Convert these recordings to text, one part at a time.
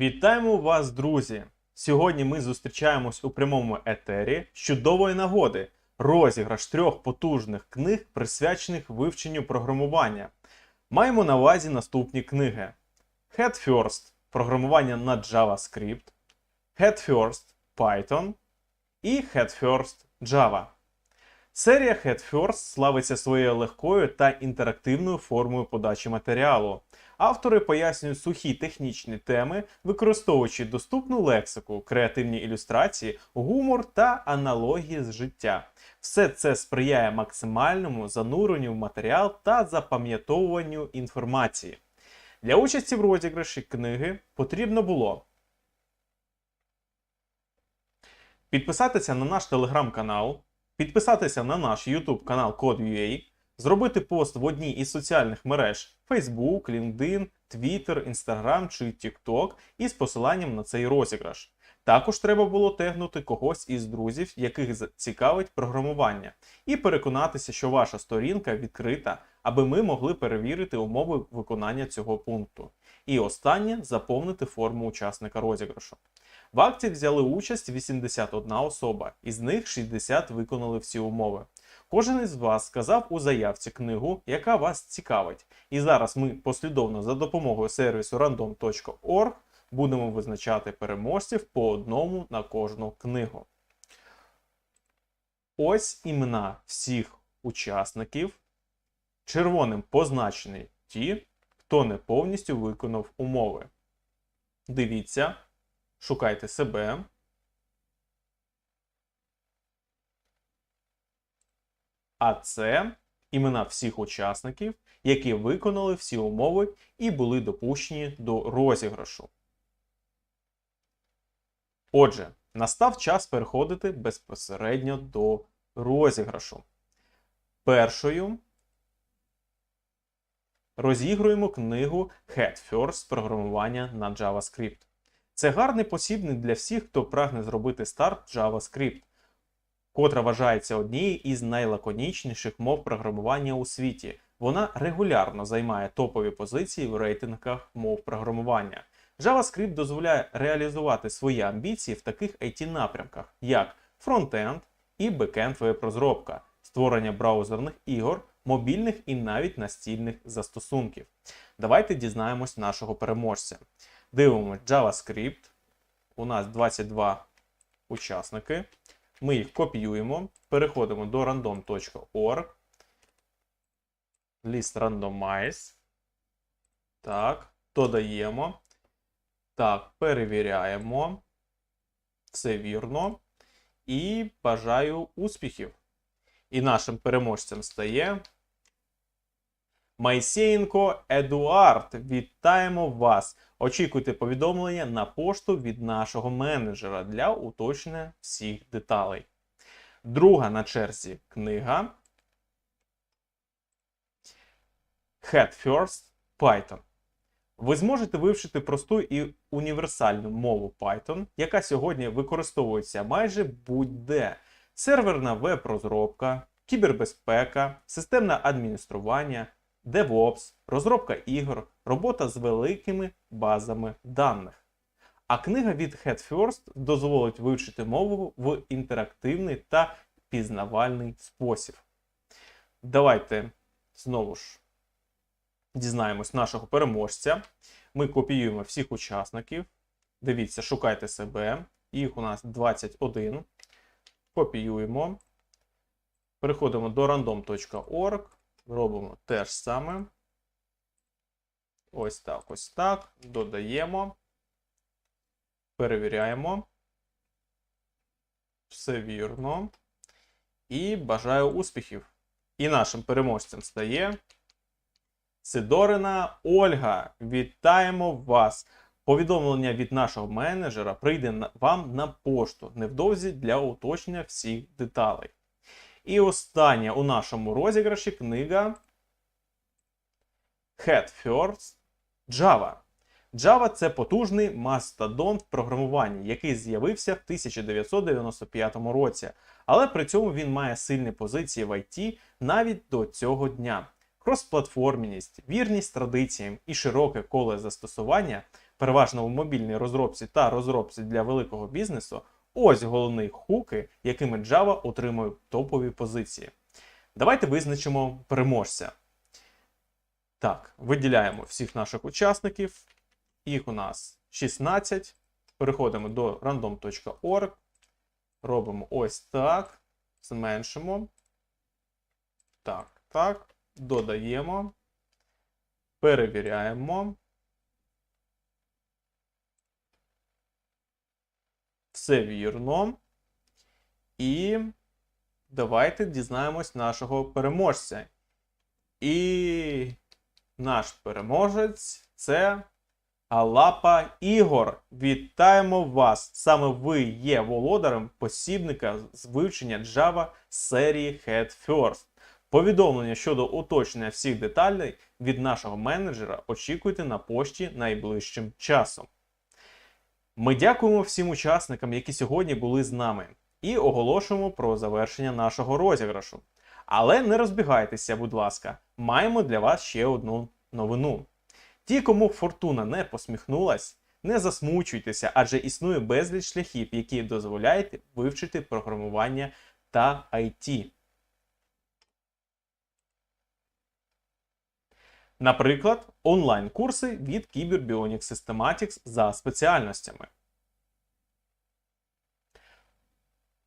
Вітаємо вас, друзі! Сьогодні ми зустрічаємось у прямому етері з чудової нагоди. Розіграш трьох потужних книг, присвячених вивченню програмування. Маємо на увазі наступні книги: Head First програмування на JavaScript, Head First Python і Head First Java. Серія Head First славиться своєю легкою та інтерактивною формою подачі матеріалу. Автори пояснюють сухі технічні теми, використовуючи доступну лексику, креативні ілюстрації, гумор та аналогії з життя. Все це сприяє максимальному зануренню в матеріал та запам'ятовуванню інформації. Для участі в розіграші книги потрібно було підписатися на наш телеграм-канал, підписатися на наш YouTube канал Code.ua, зробити пост в одній із соціальних мереж Facebook, LinkedIn, Twitter, Instagram чи TikTok із посиланням на цей розіграш. Також треба було тегнути когось із друзів, яких цікавить програмування, і переконатися, що ваша сторінка відкрита, аби ми могли перевірити умови виконання цього пункту. І останнє заповнити форму учасника розіграшу. В акції взяли участь 81 особа, із них 60 виконали всі умови. Кожен із вас сказав у заявці книгу, яка вас цікавить. І зараз ми послідовно за допомогою сервісу random.org будемо визначати переможців по одному на кожну книгу. Ось імена всіх учасників. Червоним позначені ті, хто не повністю виконав умови. Дивіться, шукайте себе. А це імена всіх учасників, які виконали всі умови і були допущені до розіграшу. Отже, настав час переходити безпосередньо до розіграшу. Першою розігруємо книгу Head First програмування на JavaScript. Це гарний посібник для всіх, хто прагне зробити старт JavaScript, котра вважається однією із найлаконічніших мов програмування у світі. Вона регулярно займає топові позиції в рейтингах мов програмування. JavaScript дозволяє реалізувати свої амбіції в таких IT-напрямках, як фронтенд і бекенд веб-розробка, створення браузерних ігор, мобільних і навіть настільних застосунків. Давайте дізнаємось нашого переможця. Дивимось JavaScript. У нас 22 учасники. Ми їх копіюємо, переходимо до random.org. List randomize. Так, додаємо. Так, перевіряємо. Все вірно. І бажаю успіхів. І нашим переможцем стає Майсєєнко Едуард. Вітаємо вас! Очікуйте повідомлення на пошту від нашого менеджера для уточнення всіх деталей. Друга на черзі книга Head First Python. Ви зможете вивчити просту і універсальну мову Python, яка сьогодні використовується майже будь-де. Серверна веб-розробка, кібербезпека, системне адміністрування, DevOps, розробка ігор, робота з великими базами даних. А книга від Head First дозволить вивчити мову в інтерактивний та пізнавальний спосіб. Давайте знову ж дізнаємось нашого переможця. Ми копіюємо всіх учасників. Дивіться, шукайте себе. Їх у нас 21. Копіюємо. Переходимо до random.org. Робимо те ж саме. Ось так, ось так. Додаємо. Перевіряємо. Все вірно. І бажаю успіхів. І нашим переможцем стає Сидорина Ольга. Вітаємо вас! Повідомлення від нашого менеджера прийде вам на пошту невдовзі для уточнення всіх деталей. І остання у нашому розіграші книга Head First Java. Java це потужний мастодонт в програмуванні, який з'явився в 1995 році, але при цьому він має сильні позиції в IT навіть до цього дня. Кросплатформеність, вірність традиціям і широке коле застосування переважно в мобільній розробці та розробці для великого бізнесу, ось головні хуки, якими Java отримує топові позиції. Давайте визначимо переможця. Так, виділяємо всіх наших учасників. Їх у нас 16. Переходимо до random.org. Робимо ось так. Зменшимо. Так, так. Додаємо. Перевіряємо. Все вірно. І давайте дізнаємось нашого переможця. І наш переможець це Алапа Ігор. Вітаємо вас! Саме ви є володарем посібника з вивчення Java серії Head First. Повідомлення щодо уточнення всіх деталей від нашого менеджера очікуйте на пошті найближчим часом. Ми дякуємо всім учасникам, які сьогодні були з нами, і оголошуємо про завершення нашого розіграшу. Але не розбігайтеся, будь ласка, маємо для вас ще одну новину. Ті, кому фортуна не посміхнулась, не засмучуйтеся, адже існує безліч шляхів, які дозволяють вивчити програмування та IT. Наприклад, онлайн-курси від Cyberbionic Systematics за спеціальностями.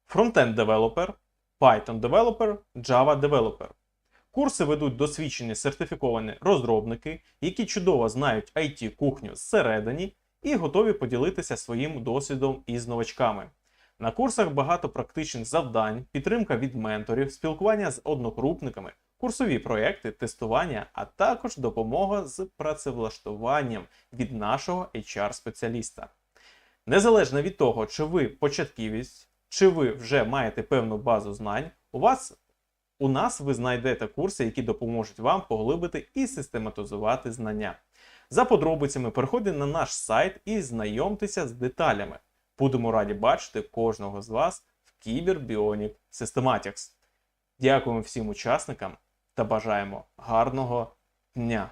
Frontend Developer, Python Developer, Java Developer. Курси ведуть досвідчені сертифіковані розробники, які чудово знають IT кухню зсередині і готові поділитися своїм досвідом із новачками. На курсах багато практичних завдань, підтримка від менторів, спілкування з однокрупниками, курсові проекти, тестування, а також допомога з працевлаштуванням від нашого HR-спеціаліста. Незалежно від того, чи ви початківець, чи ви вже маєте певну базу знань, у вас у нас ви знайдете курси, які допоможуть вам поглибити і систематизувати знання. За подробицями переходьте на наш сайт і знайомтеся з деталями. Будемо раді бачити кожного з вас в Kyber Bionic Systematics. Дякуємо всім учасникам та бажаємо гарного дня!